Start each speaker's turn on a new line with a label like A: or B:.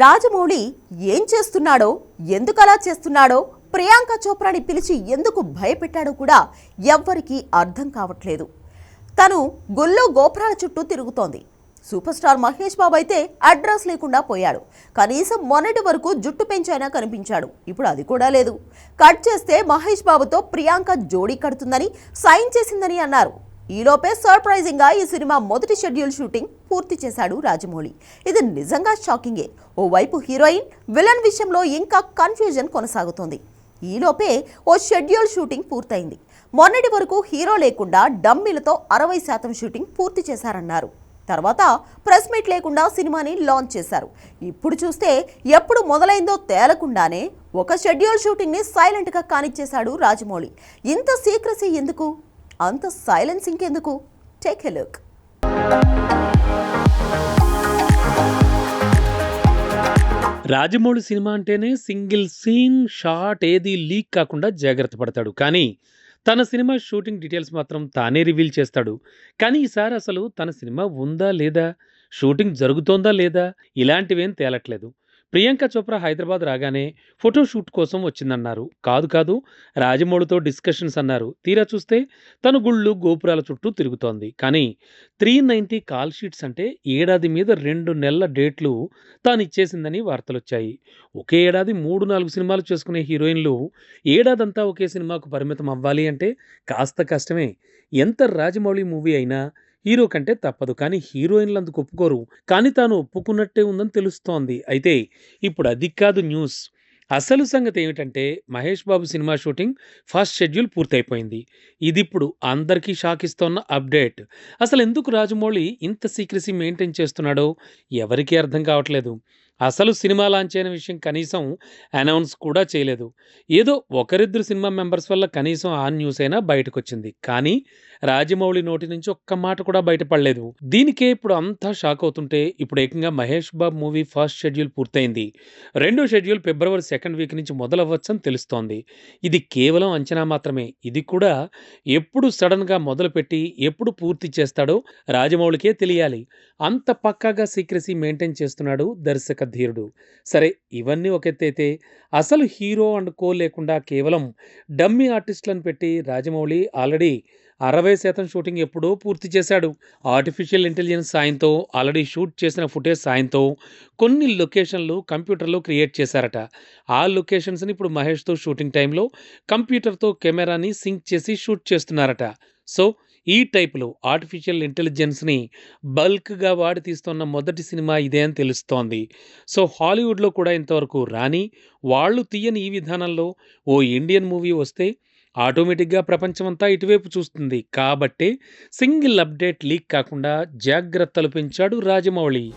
A: రాజమౌళి ఏం చేస్తున్నాడో ఎందుకలా చేస్తున్నాడో ప్రియాంక చోప్రాని పిలిచి ఎందుకు భయపెట్టాడో కూడా ఎవ్వరికీ అర్థం కావట్లేదు. తను గుల్లో గోపురాల చుట్టూ తిరుగుతోంది. సూపర్ స్టార్ మహేష్ బాబు అయితే అడ్రస్ లేకుండా పోయాడు. కనీసం మొన్నటి వరకు జుట్టు పెంచైనా కనిపించాడు. ఇప్పుడు అది కూడా లేదు. కట్ చేస్తే మహేష్ బాబుతో ప్రియాంక జోడీ కడుతుందని సైన్ చేసిందని అన్నారు. ఈలోపే సర్ప్రైజింగ్గా ఈ సినిమా మొదటి షెడ్యూల్ షూటింగ్ పూర్తి చేశాడు రాజమౌళి. ఇది నిజంగా షాకింగే. ఓవైపు హీరోయిన్ విలన్ విషయంలో ఇంకా కన్ఫ్యూజన్ కొనసాగుతోంది. ఈలోపే ఓ షెడ్యూల్ షూటింగ్ పూర్తయింది. మొన్నటి వరకు హీరో లేకుండా డమ్మీలతో అరవై శాతం షూటింగ్ పూర్తి చేశారన్నారు. తర్వాత ప్రెస్ మీట్ లేకుండా సినిమాని లాంచ్ చేశారు. ఇప్పుడు చూస్తే ఎప్పుడు మొదలైందో తేలకుండానే ఒక షెడ్యూల్ షూటింగ్ని సైలెంట్గా కానిచ్చేశాడు రాజమౌళి. ఇంత సీక్రసీ ఎందుకు? అంత సైలెన్స్ ఇంకెందుకు? Take a look
B: Rajamouli cinema అంటేనే సింగిల్ సీన్ షాట్ ఏది లీక్ కాకుండా జాగ్రత్త పడతాడు. కానీ తన సినిమా షూటింగ్ డీటెయిల్స్ మాత్రం తానే రివీల్ చేస్తాడు. కానీ ఈసారి అసలు తన సినిమా ఉందా లేదా? షూటింగ్ జరుగుతోందా లేదా? ఇలాంటివేం తేలట్లేదు. ప్రియాంక చోప్రా హైదరాబాద్ రాగానే ఫోటోషూట్ కోసం వచ్చిందన్నారు. కాదు కాదు రాజమౌళితో డిస్కషన్స్ అన్నారు. తీరా చూస్తే తను గుళ్ళు గోపురాల చుట్టూ తిరుగుతోంది. కానీ త్రీ నైంటీ కాల్ షీట్స్ అంటే ఏడాది మీద రెండు నెలల డేట్లు తాను ఇచ్చేసిందని వార్తలొచ్చాయి. ఒకే ఏడాది మూడు నాలుగు సినిమాలు చేసుకునే హీరోయిన్లు ఏడాదంతా ఒకే సినిమాకు పరిమితం అవ్వాలి అంటే కాస్త కష్టమే. ఎంత రాజమౌళి మూవీ అయినా హీరో కంటే తప్పదు కానీ హీరోయిన్లు అందుకు ఒప్పుకోరు. కానీ తాను ఒప్పుకున్నట్టే ఉందని తెలుస్తోంది. అయితే ఇప్పుడు అది కాదు న్యూస్. అసలు సంగతి ఏమిటంటే Mahesh Babu cinema shooting first schedule పూర్తయిపోయింది. ఇది ఇప్పుడు అందరికీ షాక్ ఇస్తోన్న అప్డేట్. అసలు ఎందుకు రాజమౌళి ఇంత సీక్రసీ మెయింటైన్ చేస్తున్నాడో ఎవరికీ అర్థం కావట్లేదు. అసలు సినిమా లాంచ్ అయిన విషయం కనీసం అనౌన్స్ కూడా చేయలేదు. ఏదో ఒకరిద్దరు సినిమా మెంబర్స్ వల్ల కనీసం ఆ న్యూస్ అయినా బయటకు వచ్చింది కానీ రాజమౌళి నోటి నుంచి ఒక్క మాట కూడా బయటపడలేదు. దీనికే ఇప్పుడు అంతా షాక్ అవుతుంటే ఇప్పుడు ఏకంగా Mahesh Babu movie first schedule పూర్తయింది. రెండో షెడ్యూల్ ఫిబ్రవరి సెకండ్ వీక్ నుంచి మొదలవ్వచ్చని తెలుస్తోంది. ఇది కేవలం అంచనా మాత్రమే. ఇది కూడా ఎప్పుడు సడన్గా మొదలుపెట్టి ఎప్పుడు పూర్తి చేస్తాడో రాజమౌళికే తెలియాలి. అంత పక్కాగా సీక్రసీ మెయింటైన్ చేస్తున్నాడు దర్శక ధీరుడు. సరే ఇవన్నీ ఒకెత్తైతే అసలు హీరో అండ్ కో లేకుండా కేవలం డమ్మీ ఆర్టిస్టులను పెట్టి రాజమౌళి ఆల్రెడీ అరవై శాతం షూటింగ్ ఎప్పుడో పూర్తి చేశాడు. ఆర్టిఫిషియల్ ఇంటెలిజెన్స్ సాయంతో ఆల్రెడీ షూట్ చేసిన ఫుటేజ్ సాయంతో కొన్ని లొకేషన్లు కంప్యూటర్లో క్రియేట్ చేశారట. ఆ లొకేషన్స్ని ఇప్పుడు మహేష్తో షూటింగ్ టైంలో కంప్యూటర్తో కెమెరాని సింక్ చేసి షూట్ చేస్తున్నారట. సో ఈ టైపులో ఆర్టిఫిషియల్ ఇంటెలిజెన్స్ని బల్క్గా వాడి తీస్తున్న మొదటి సినిమా ఇదే అని తెలుస్తోంది. సో హాలీవుడ్లో కూడా ఇంతవరకు రాని వాళ్ళు తీయని ఈ విధానంలో ఓ ఇండియన్ మూవీ వస్తే ఆటోమేటిక్గా ప్రపంచమంతా ఇటువైపు చూస్తుంది. కాబట్టే సింగిల్ అప్డేట్ లీక్ కాకుండా జాగ్రత్తలు పెంచాడు రాజమౌళి.